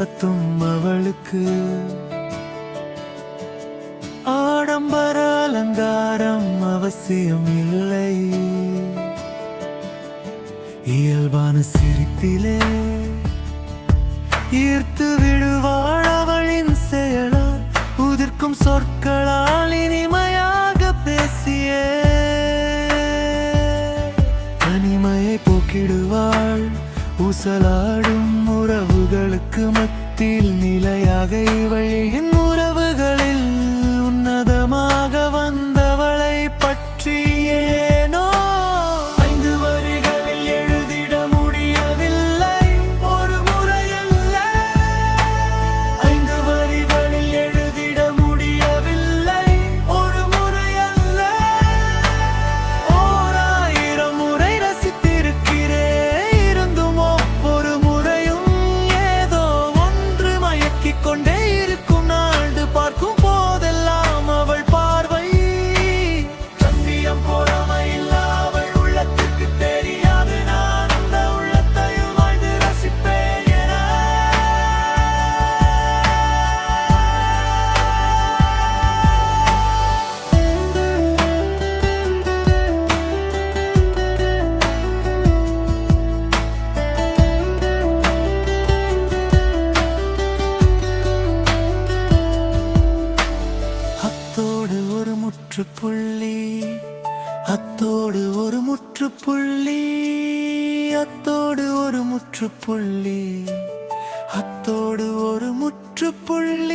சத்தும் அவளுக்கு. ஆடம்பர அலங்காரம் அவசியம் இல்லை இயல்பான சிரிப்பிலே ஈர்த்து விடுவாள் அவளின் செயலால். உதிர்க்கும் சொற்களால் இனிமையாக பேசிய. தனிமையை போக்கிடுவாள் ஊசலாடும் உறவுகளுக்கு மத்தியில் நிலையாக இவழியின் முற்றுப்புள்ளி. அத்தோடு ஒரு முற்றுப்புள்ளி. அத்தோடு ஒரு முற்றுப்புள்ளி. அத்தோடு ஒரு முற்றுப்புள்ளி.